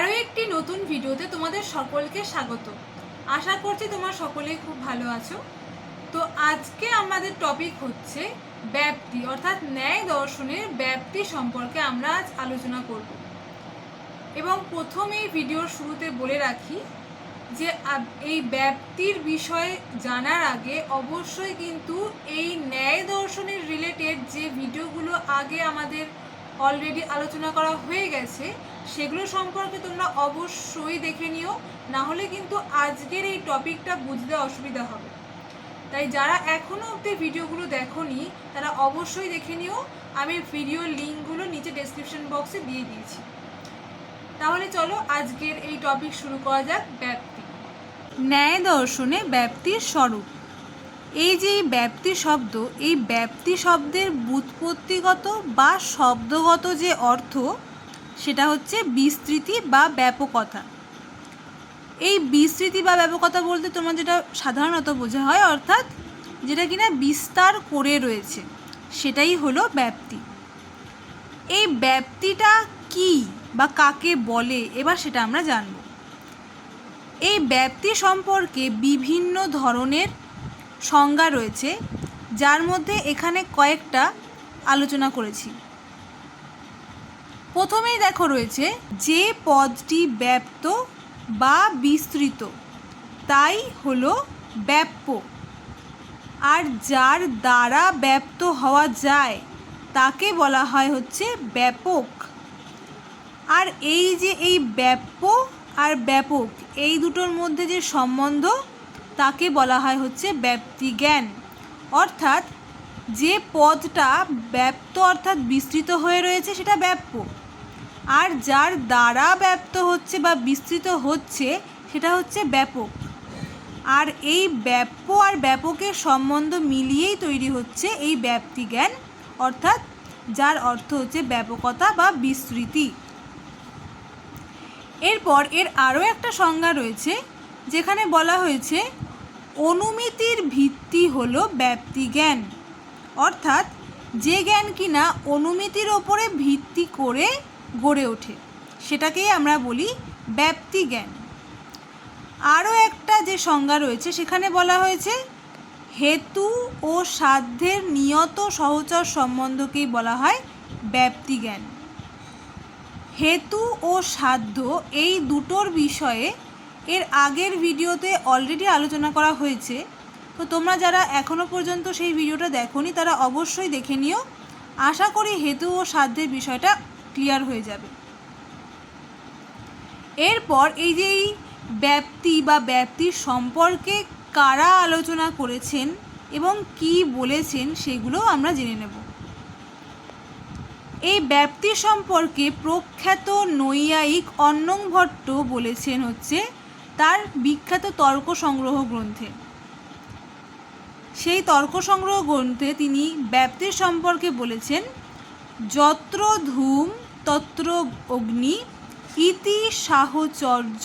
আরও একটি নতুন ভিডিওতে তোমাদের সকলকে স্বাগত। আশা করছি তোমরা সকলেই খুব ভালো আছো। তো আজকে আমাদের টপিক হচ্ছে ব্যাপ্তি, অর্থাৎ ন্যায় দর্শনের ব্যাপ্তি সম্পর্কে আমরা আজ আলোচনা করব। এবং প্রথমেই ভিডিওর শুরুতে বলে রাখি যে এই ব্যাপ্তির বিষয়ে জানার আগে অবশ্যই কিন্তু এই ন্যায় দর্শনের রিলেটেড যে ভিডিওগুলো আগে আমাদের অলরেডি আলোচনা করা হয়ে গেছে সেগুলো সম্পর্কে তোমরা অবশ্যই দেখে নিও। না হলে কিন্তু আজকের এই টপিকটা বুঝতে অসুবিধা হবে। তাই যারা এখনও অব্দি ভিডিওগুলো দেখোনি, তারা অবশ্যই দেখে নিও। আমি ভিডিও লিঙ্কগুলো নিচে ডেসক্রিপশন বক্সে দিয়ে দিয়েছি। তাহলে চলো আজকের এই টপিক শুরু করা যাক, ব্যাপ্তি। ন্যায় দর্শনে ব্যাপ্তির স্বরূপ। এই যে ব্যাপ্তি শব্দ, এই ব্যাপ্তি শব্দের বুৎপত্তিগত বা শব্দগত যে অর্থ সেটা হচ্ছে বিস্তৃতি বা ব্যাপকতা। এই বিস্তৃতি বা ব্যাপকতা বলতে তোমার যেটা সাধারণত বোঝা হয়, অর্থাৎ যেটা কিনা বিস্তার করে রয়েছে, সেটাই হলো ব্যাপ্তি। এই ব্যাপ্তিটা কি বা কাকে বলে, এবার সেটা আমরা জানব। এই ব্যাপ্তি সম্পর্কে বিভিন্ন ধরনের সংজ্ঞা রয়েছে, যার মধ্যে এখানে কয়েকটা আলোচনা করেছি। প্রথমেই দেখো রয়েছে যে পদটি ব্যাপ্ত বা বিস্তৃত, তাই হলো ব্যাপ্য। আর যার দ্বারা ব্যপ্ত হওয়া যায়, তাকে বলা হয় হচ্ছে ব্যাপক। আর এই যে এই ব্যাপ্য আর ব্যাপক, এই দুটোর মধ্যে যে সম্বন্ধ, তাকে বলা হয় হচ্ছে ব্যাপ্তি জ্ঞান অর্থাৎ যে পদটা ব্যাপ্ত অর্থাৎ বিস্তৃত হয়ে রয়েছে, সেটা ব্যাপ্য। আর যার দ্বারা ব্যপ্ত হচ্ছে বা বিস্তৃত হচ্ছে, সেটা হচ্ছে ব্যাপক। আর এই ব্যাপ্য আর ব্যাপকের সম্বন্ধ মিলিয়েই তৈরি হচ্ছে এই ব্যাপ্তি জ্ঞান অর্থাৎ যার অর্থ হচ্ছে ব্যাপকতা বা বিস্তৃতি। এরপর এর আরও একটা সংজ্ঞা রয়েছে, যেখানে বলা হয়েছে, অনুমিতির ভিত্তি হলো ব্যাপ্তি জ্ঞান অর্থাৎ যে জ্ঞান কিনা অনুমিতির ওপরে ভিত্তি করে গড়ে ওঠে। সেটাকেই আমরা বলি ব্যাপ্তি জ্ঞান আরও একটা যে সংজ্ঞা রয়েছে, সেখানে বলা হয়েছে, হেতু ও সাধ্যের নিয়ত সহচর সম্বন্ধকেই বলা হয় ব্যাপ্তি জ্ঞান হেতু ও সাধ্য এই দুটোর বিষয়ে এর আগের ভিডিওতে অলরেডি আলোচনা করা হয়েছে। তো তোমরা যারা এখনও পর্যন্ত সেই ভিডিওটা দেখোনি, তারা অবশ্যই দেখে নিও। আশা করি হেতু ও সাধ্যের বিষয়টা ক্লিয়ার হয়ে যাবে। এরপর এই যে এই ব্যাপ্তি বা ব্যাপ্তির সম্পর্কে কারা আলোচনা করেছেন এবং কি বলেছেন সেগুলো আমরা জেনে নেব। এই ব্যাপ্তি সম্পর্কে প্রখ্যাত নৈয়ায়িক অন্নং ভট্ট বলেছেন হচ্ছে তার বিখ্যাত তর্ক সংগ্রহ গ্রন্থে। সেই তর্ক সংগ্রহ গ্রন্থে তিনি ব্যাপ্তির সম্পর্কে বলেছেন যত্র ধূম তত্র অগ্নি ইতি সাহচর্য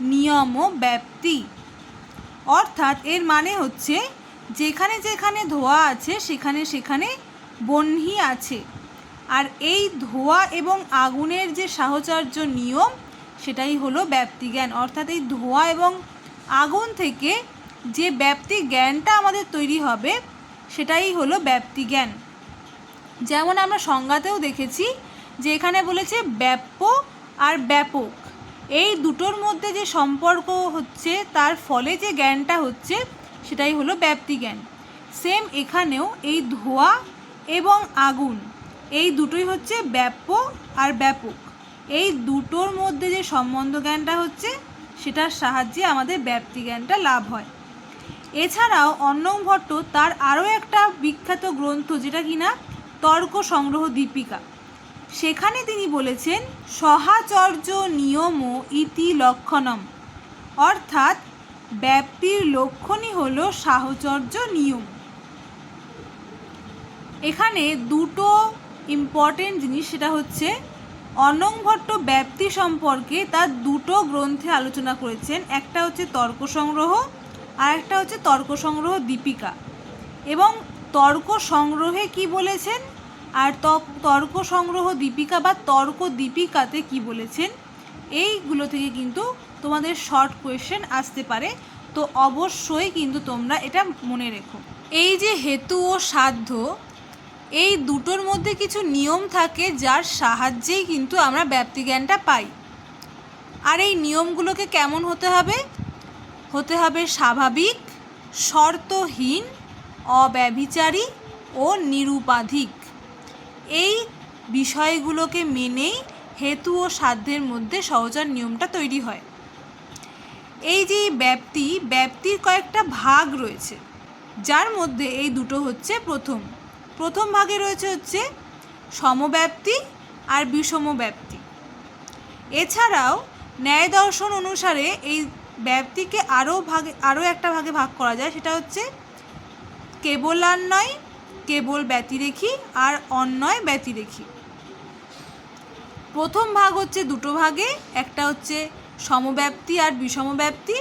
নিয়ম ব্যাপ্তি। অর্থাৎ এর মানে হচ্ছে, যেখানে যেখানে ধোয়া আছে, সেখানে সেখানে বহ্নি আছে। আর এই ধোয়া এবং আগুনের যে সাহচর্য নিয়ম, সেটাই হলো ব্যাপ্তি জ্ঞান অর্থাৎ এই ধোঁয়া এবং আগুন থেকে যে ব্যাপ্তি জ্ঞানটা আমাদের তৈরি হবে, সেটাই হলো ব্যাপ্তি জ্ঞান যেমন আমরা সংজ্ঞাতেও দেখেছি যে এখানে বলেছে ব্যাপ্য আর ব্যাপক। এই দুটোর মধ্যে যে সম্পর্ক হচ্ছে, তার ফলে যে জ্ঞানটা হচ্ছে, সেটাই হলো ব্যাপ্তি জ্ঞান। সেম এখানেও এই ধোঁয়া এবং আগুন, এই দুটোই হচ্ছে ব্যাপ্য আর ব্যাপক। এই দুটোর মধ্যে যে সম্বন্ধ জ্ঞানটা হচ্ছে, সেটার সাহায্যে আমাদের ব্যাপ্তি জ্ঞানটা লাভ হয়। এছাড়াও অন্নম ভট্ট তার আরও একটা বিখ্যাত গ্রন্থ, যেটা কিনা তর্ক সংগ্রহ দীপিকা। সেখানে তিনি বলেছেন, সহাচর্য নিয়ম ইতি লক্ষণম। অর্থাৎ, ব্যাপ্তির লক্ষণই হল সাহচর্য নিয়ম। এখানে দুটো ইম্পর্টেন্ট জিনিস, সেটা হচ্ছে অনং ভট্ট ব্যাপ্তি সম্পর্কে তার দুটো গ্রন্থে আলোচনা করেছেন। একটা হচ্ছে তর্ক সংগ্রহ, আর একটা হচ্ছে তর্ক সংগ্রহ দীপিকা। এবং তর্ক সংগ্রহে কি বলেছেন? আর তর্ক সংগ্রহ দীপিকা বা তর্ক দীপিকাতে কি বলেছেন? এইগুলো থেকে কিন্তু তোমাদের শর্ট কোয়েশ্চেন আসতে পারে। তো অবশ্যই কিন্তু তোমরা এটা মনে রেখো। এই যে হেতু ও সাধ্য, এই দুটোর মধ্যে কিছু নিয়ম থাকে যার সাহায্যেই কিন্তু আমরা ব্যাপ্তিজ্ঞানটা পাই। আর এই নিয়মগুলোকে কেমন হতে হবে? হতে হবে স্বাভাবিক, শর্তহীন, অব্যভিচারী ও নিরুপাধিক। এই বিষয়গুলোকে মেনেই হেতু ও সাধ্যের মধ্যে সহজার নিয়মটা তৈরি হয়। এই যে ব্যাপ্তি, ব্যাপ্তির কয়েকটা ভাগ রয়েছে, যার মধ্যে এই দুটো হচ্ছে প্রথম। প্রথম ভাগে রয়েছে হচ্ছে সমব্যাপ্তি আর বিষম ব্যাপ্তি এছাড়াও ন্যায় দর্শন অনুসারে এই ব্যাপ্তিকে আরও ভাগে, আরও একটা ভাগে ভাগ করা যায়, সেটা হচ্ছে কেবলান্বয় কেবল ব্যতিরেখী আর অন্যয় ব্যতিরেখী প্রথম ভাগ হচ্ছে দুটো ভাগে, একটা হচ্ছে সমব্যাপ্তি আর বিষমব্যাপ্তি,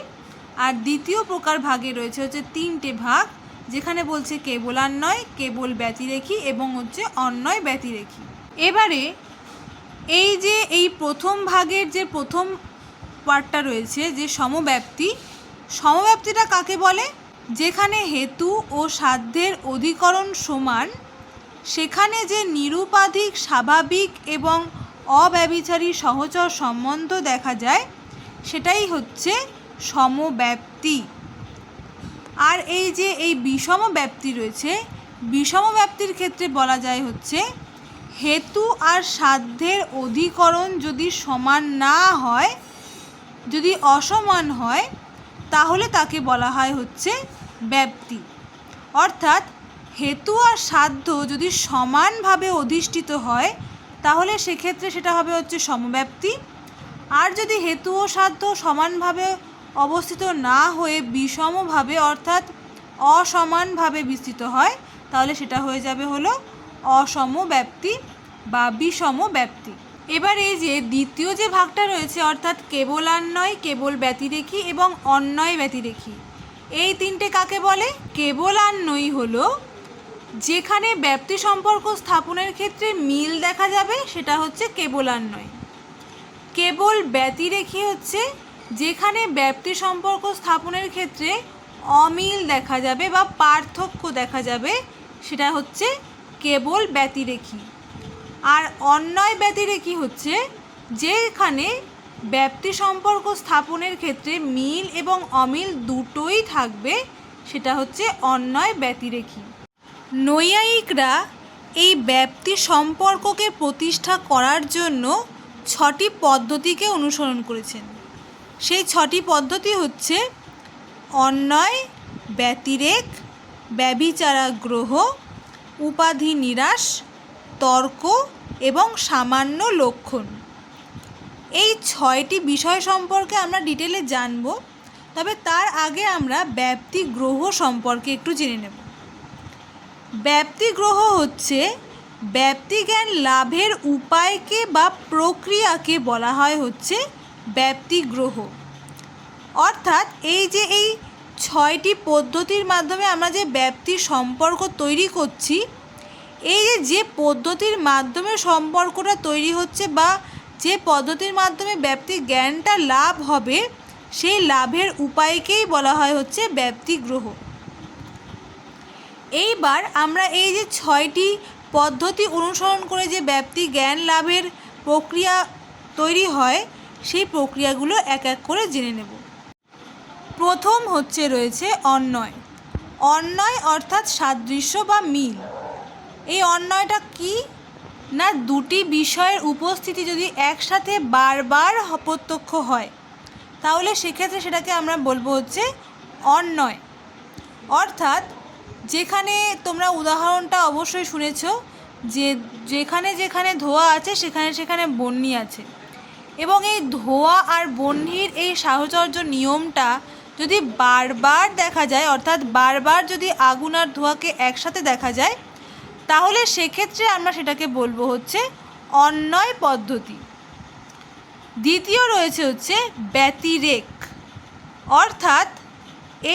আর দ্বিতীয় প্রকার ভাগে রয়েছে হচ্ছে তিনটে ভাগ, যেখানে বলছে কেবলান্বয় কেবল ব্যতিরেখী এবং হচ্ছে অন্যয় ব্যতিরেখী এবারে এই যে এই প্রথম ভাগের যে প্রথম পার্টটা রয়েছে, যে সমব্যাপ্তি, সমব্যাপ্তিটা কাকে বলে? যেখানে হেতু ও সাধ্যের অধিকরণ সমান, সেখানে যে নিরুপাধিক, স্বাভাবিক এবং অব্যবিচারী সহচর সম্বন্ধ দেখা যায়, সেটাই হচ্ছে সমব্যাপ্তি। আর এই যে এই বিষম ব্যাপ্তি রয়েছে বিষম ব্যাপ্তির ক্ষেত্রে বলা যায় হচ্ছে, হেতু আর সাধ্যের অধিকরণ যদি সমান না হয়, যদি অসমান হয় তাহলে তাকে বলা হয় হচ্ছে ব্যাপ্তি অর্থাৎ হেতু আর সাধ্য যদি সমানভাবে অধিষ্ঠিত হয়, তাহলে সেক্ষেত্রে সেটা হবে হচ্ছে সমব্যাপ্তি। আর যদি হেতু ও সাধ্য সমানভাবে অবস্থিত না হয়ে বিষমভাবে অর্থাৎ অসমানভাবে বিস্তৃত হয়, তাহলে সেটা হয়ে যাবে হলো অসম ব্যাপ্তি বা বিষম ব্যাপ্তি এবার এই যে দ্বিতীয় যে ভাগটা রয়েছে, অর্থাৎ কেবলান্বয় কেবল ব্যতিরেখী এবং অন্যয় ব্যতিরেখী, এই তিনটে কাকে বলে? কেবল কেবলান্বয়ী হলো, যেখানে ব্যাপ্তি সম্পর্ক স্থাপনের ক্ষেত্রে মিল দেখা যাবে, সেটা হচ্ছে কেবলান্বয় কেবল ব্যতিরেখী হচ্ছে, যেখানে ব্যাপ্তি সম্পর্ক স্থাপনের ক্ষেত্রে অমিল দেখা যাবে বা পার্থক্য দেখা যাবে, সেটা হচ্ছে কেবল ব্যতিরেখী। আর অন্যয় ব্যতিরেখী হচ্ছে? যেখানে ব্যাপ্তি সম্পর্ক স্থাপনের ক্ষেত্রে মিল এবং অমিল দুটোই থাকবে, সেটা হচ্ছে অন্যয় ব্যতিরেখী নৈয়ায়িকরা এই ব্যাপ্তি সম্পর্ককে প্রতিষ্ঠা করার জন্য ছটি পদ্ধতিকে অনুসরণ করেছেন। সেই ছটি পদ্ধতি হচ্ছে অন্যয়, ব্যতিরেক, ব্যবিচারাগ্রহ, উপাধি নিরাশ তর্ক এবং সামান্য লক্ষণ। এই ছয়টি বিষয় সম্পর্কে আমরা ডিটেলে জানব, তবে তার আগে আমরা ব্যাপ্তি গ্রহ সম্পর্কে একটু জেনে নেব। ব্যাপ্তি গ্রহ হচ্ছে ব্যাপ্তিজ্ঞান লাভের উপায়কে বা প্রক্রিয়াকে বলা হয় হচ্ছে ব্যাপ্তি গ্রহ। অর্থাৎ এই যে এই ছয়টি পদ্ধতির মাধ্যমে আমরা যে ব্যাপ্তির সম্পর্ক তৈরি করছি এই যে যে পদ্ধতির মাধ্যমে সম্পর্কটা তৈরি হচ্ছে বা যে পদ্ধতির মাধ্যমে ব্যাপ্তি জ্ঞানটা লাভ হবে, সেই লাভের উপায়কেই বলা হয় হচ্ছে ব্যাপ্তি গ্রহ। এইবার আমরা এই যে ছয়টি পদ্ধতি অনুসরণ করে যে ব্যাপ্তি জ্ঞান লাভের প্রক্রিয়া তৈরি হয়, সেই প্রক্রিয়াগুলো এক এক করে জেনে নেব। প্রথম হচ্ছে রয়েছে অন্যয় অন্যয় অর্থাৎ সাদৃশ্য বা মিল। এই অন্যয়টা কি? না, দুটি বিষয়ের উপস্থিতি যদি একসাথে বারবার প্রত্যক্ষ হয়, তাহলে সেক্ষেত্রে সেটাকে আমরা বলব হচ্ছে অন্যয় অর্থাৎ, যেখানে তোমরা উদাহরণটা অবশ্যই শুনেছ যে যেখানে যেখানে ধোয়া আছে, সেখানে সেখানে বন্যি আছে। এবং এই ধোয়া আর বহ্নির এই সাহচর্য নিয়মটা যদি বারবার দেখা যায়, অর্থাৎ বারবার যদি আগুন আর ধোঁয়াকে একসাথে দেখা যায় তাহলে সেক্ষেত্রে আমরা সেটাকে বলব হচ্ছে অন্যয় পদ্ধতি। দ্বিতীয় রয়েছে হচ্ছে ব্যতিরেক। অর্থাৎ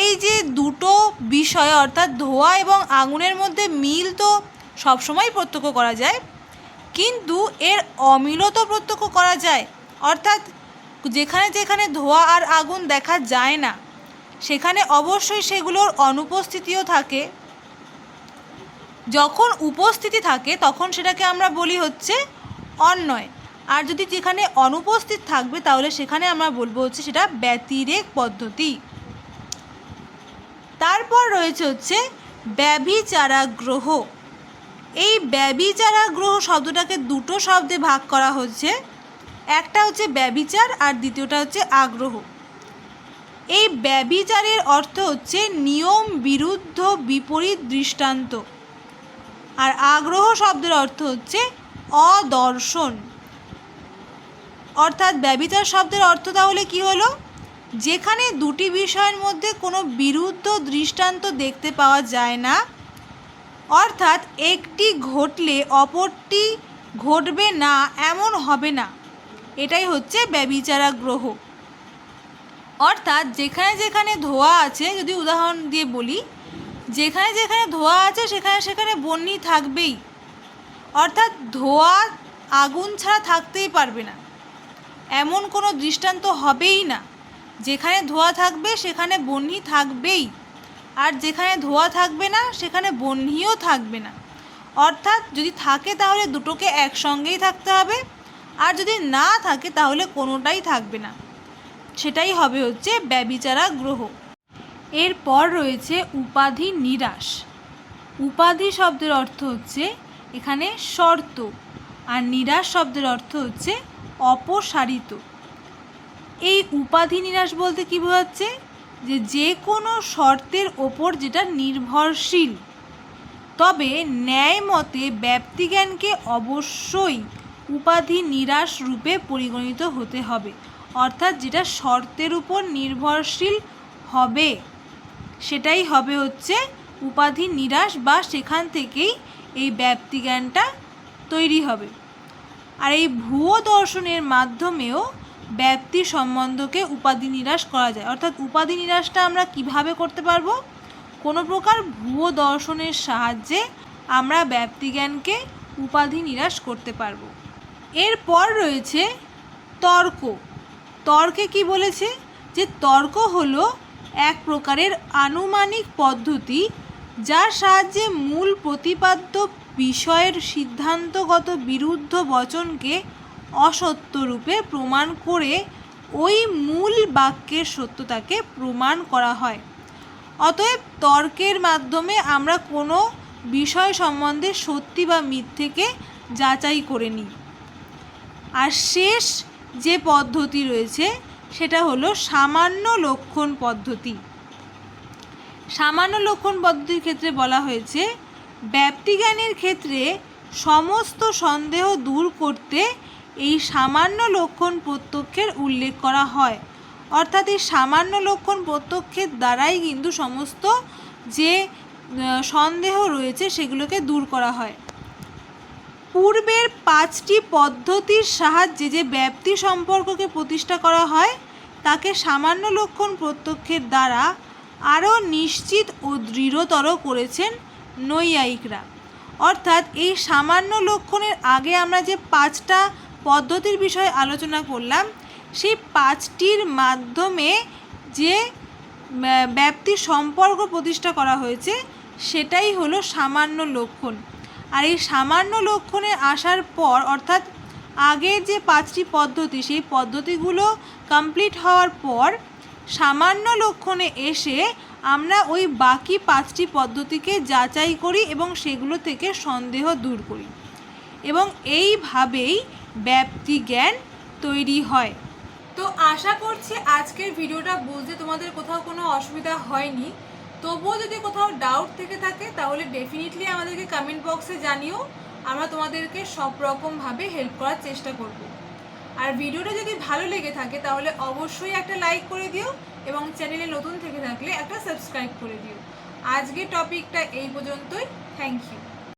এই যে দুটো বিষয়, অর্থাৎ ধোঁয়া এবং আগুনের মধ্যে মিল তো সবসময় প্রত্যক্ষ করা যায়, কিন্তু এর অমিলও তো প্রত্যক্ষ করা যায়। অর্থাৎ যেখানে যেখানে ধোঁয়া আর আগুন দেখা যায় না, সেখানে অবশ্যই সেগুলোর অনুপস্থিতিও থাকে। যখন উপস্থিতি থাকে, তখন সেটাকে আমরা বলি হচ্ছে অন্যয় আর যদি যেখানে অনুপস্থিত থাকবে, তাহলে সেখানে আমরা বলব হচ্ছে সেটা ব্যতিরেক পদ্ধতি। তারপর রয়েছে হচ্ছে ব্যভিচারাগ্রহ এই ব্যভিচারাগ্রহ শব্দটাকে দুটো শব্দে ভাগ করা হচ্ছে। একটা হচ্ছে ব্যভিচার আর দ্বিতীয়টা হচ্ছে আগ্রহ। এই ব্যভিচারের অর্থ হচ্ছে নিয়ম বিরুদ্ধ বিপরীত দৃষ্টান্ত। আর আগ্রহ শব্দের অর্থ হচ্ছে অদর্শন। অর্থাৎ ব্যভিচার শব্দের অর্থ তাহলে কি হলো? যেখানে দুটি বিষয়ের মধ্যে কোনো বিরুদ্ধ দৃষ্টান্ত দেখতে পাওয়া যায় না। অর্থাৎ একটি ঘটলে অপরটি ঘটবে না, এমন হবে না। এটাই হচ্ছে ব্যবিচারাগ্রহ। অর্থাৎ যেখানে যেখানে ধোয়া আছে, যদি উদাহরণ দিয়ে বলি যেখানে যেখানে ধোয়া আছে, সেখানে সেখানে বন্যি থাকবেই। অর্থাৎ ধোয়া আগুন ছাড়া থাকতেই পারবে না। এমন কোনো দৃষ্টান্ত হবেই না। যেখানে ধোয়া থাকবে, সেখানে বন্যি থাকবেই। আর যেখানে ধোয়া থাকবে না, সেখানে বন্যিও থাকবে না। অর্থাৎ যদি থাকে তাহলে দুটোকে একসঙ্গেই থাকতে হবে। আর যদি না থাকে তাহলে কোনোটাই থাকবে না। সেটাই হবে হচ্ছে ব্যবিচারা গ্রহ এরপর রয়েছে উপাধি নিরাশ। উপাধি শব্দের অর্থ হচ্ছে এখানে শর্ত, আর নিরাশ শব্দের অর্থ হচ্ছে অপসারিত। এই উপাধি নিরাশ বলতে কী বোঝাচ্ছে? যে যে কোনো শর্তের ওপর যেটা নির্ভরশীল। তবে ন্যায় মতে ব্যক্তিজ্ঞানকে অবশ্যই উপাধি নিরাশ রূপে পরিগণিত হতে হবে, অর্থাৎ যেটা শর্তের উপর নির্ভরশীল হবে। সেটাই হবে হচ্ছে উপাধি নিরাশ বা সেখান থেকেই এই ব্যক্তিজ্ঞানটা তৈরি হবে। আর এই ভুয়ো দর্শনের মাধ্যমেও ব্যক্তি সম্বন্ধকে উপাধি নিরাশ করা যায়। অর্থাৎ উপাধি নিরাশটা আমরা কীভাবে করতে পারব? কোনো প্রকার ভুয়ো দর্শনের সাহায্যে আমরা ব্যক্তিজ্ঞানকে উপাধি নিরাশ করতে পারব। এরপর রয়েছে তর্ক। তর্কে কি বলেছে? যে তর্ক হলো এক প্রকারের আনুমানিক পদ্ধতি যার সাহায্যে মূল প্রতিপাদ্য বিষয়ের সিদ্ধান্তগত বিরুদ্ধ বচনকে অসত্য রূপে প্রমাণ করে ওই মূল বাক্যের সত্যতাকে প্রমাণ করা হয়। অতএব তর্কের মাধ্যমে আমরা কোনো বিষয় সম্বন্ধে সত্যি বা মিথ্যেকে যাচাই করে নিই। আর শেষ যে পদ্ধতি রয়েছে সেটা হলো সামান্য লক্ষণ পদ্ধতি। সামান্য লক্ষণ পদ্ধতির ক্ষেত্রে বলা হয়েছে, ব্যক্তিজ্ঞানের ক্ষেত্রে সমস্ত সন্দেহ দূর করতে এই সামান্য লক্ষণ প্রত্যক্ষের উল্লেখ করা হয়। অর্থাৎ এই সামান্য লক্ষণ প্রত্যক্ষের দ্বারাই কিন্তু সমস্ত যে সন্দেহ রয়েছে সেগুলোকে দূর করা হয়। পূর্বের পাঁচটি পদ্ধতির সাহায্যে যে ব্যাপ্তি সম্পর্ককে প্রতিষ্ঠা করা হয়, তাকে সামান্য লক্ষণ প্রত্যক্ষের দ্বারা আরও নিশ্চিত ও দৃঢ়তর করেছেন নৈয়ায়িকরা। অর্থাৎ এই সামান্য লক্ষণের আগে আমরা যে পাঁচটা পদ্ধতির বিষয়ে আলোচনা করলাম, সেই পাঁচটির মাধ্যমে যে ব্যাপ্তি সম্পর্ক প্রতিষ্ঠা করা হয়েছে, সেটাই হলো সামান্য লক্ষণ। আর এই সামান্য লক্ষণে আসার পর, অর্থাৎ আগের যে পাঁচটি পদ্ধতি, সেই পদ্ধতিগুলো কমপ্লিট হওয়ার পর, সামান্য লক্ষণে এসে আমরা ওই বাকি পাঁচটি পদ্ধতিকে যাচাই করি এবং সেগুলো থেকে সন্দেহ দূর করি। এবং এইভাবেই ব্যাপ্তি জ্ঞান তৈরি হয়। তো আশা করছি আজকের ভিডিওটা বুঝতে তোমাদের কোথাও কোনো অসুবিধা হয়নি। তবুও যদি কোথাও ডাউট থেকে থাকে, তাহলে ডেফিনেটলি আমাদেরকে কমেন্ট বক্সে জানিও। আমরা তোমাদেরকে সব রকমভাবে হেল্প করার চেষ্টা করব। আর ভিডিওটা যদি ভালো লেগে থাকে, তাহলে অবশ্যই একটা লাইক করে দিও এবং চ্যানেলে নতুন থেকে থাকলে একটা সাবস্ক্রাইব করে দিও। আজকের টপিকটা এই পর্যন্তই। Thank you